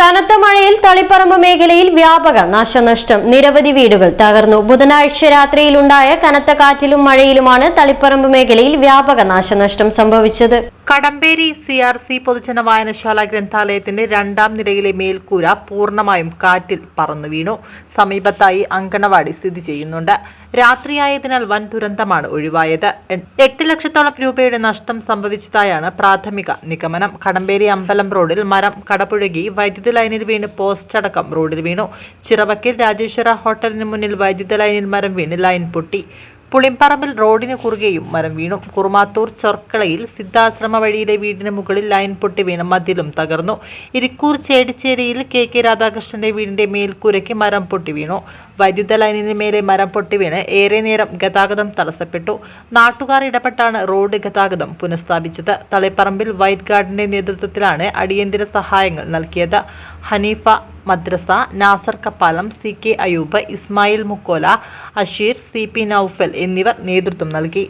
കനത്ത മഴയിൽ തളിപ്പറമ്പ് മേഖലയിൽ വ്യാപക നാശനഷ്ടം. നിരവധി വീടുകൾ തകർന്നു. ബുധനാഴ്ച രാത്രിയിലുണ്ടായ കനത്ത കാറ്റിലും മഴയിലുമാണ് തളിപ്പറമ്പ് മേഖലയിൽ വ്യാപക നാശനഷ്ടം സംഭവിച്ചത്. കടമ്പേരി സി ആർ സി പൊതുജന വായനശാല ഗ്രന്ഥാലയത്തിന്റെ രണ്ടാം നിലയിലെ മേൽക്കൂര പൂർണമായും കാറ്റിൽ പറന്നു വീണു. സമീപത്തായി അങ്കണവാടി സ്ഥിതി ചെയ്യുന്നുണ്ട്. രാത്രിയായതിനാൽ വൻ ദുരന്തമാണ് ഒഴിവായത്. എട്ട് ലക്ഷത്തോളം രൂപയുടെ നഷ്ടം സംഭവിച്ചതായാണ് പ്രാഥമിക നിഗമനം. കടമ്പേരി അമ്പലം റോഡിൽ മരം കടപുഴകി വൈദ്യുതി ലൈനിൽ വീണ് പോസ്റ്റ് അടക്കം റോഡിൽ വീണു. ചിറവക്കിൽ രാജേശ്വര ഹോട്ടലിന് മുന്നിൽ വൈദ്യുത ലൈനിൽ മരം വീണ് ലൈൻ പൊട്ടി. പുളിമ്പറമ്പിൽ റോഡിന് കുറുകെയും മരം വീണു. കുറുമാത്തൂർ ചൊർക്കളയിൽ സിദ്ധാശ്രമ വഴിയിലെ വീടിന് മുകളിൽ ലൈൻ പൊട്ടി വീണ്. മതിലും തകർന്നു. ഇരിക്കൂർ ചേടിച്ചേരിയിൽ കെ കെ രാധാകൃഷ്ണന്റെ വീടിന്റെ മേൽക്കൂരയ്ക്ക് മരം പൊട്ടി വീണു. വൈദ്യുത ലൈനിന് മേലെ മരം പൊട്ടിവീണ് ഏറെ നേരം ഗതാഗതം തടസ്സപ്പെട്ടു. നാട്ടുകാർ ഇടപെട്ടാണ് റോഡ് ഗതാഗതം പുനഃസ്ഥാപിച്ചത്. തളിപ്പറമ്പിൽ വൈറ്റ് ഗാർഡിന്റെ നേതൃത്വത്തിലാണ് അടിയന്തര സഹായങ്ങൾ നൽകിയത്. ഹനീഫ മദ്രസ Nasar Kappalam C K Ayoob Ismail Mukkola Asheer C P Noufal എന്നിവർ നേതൃത്വം നൽകി.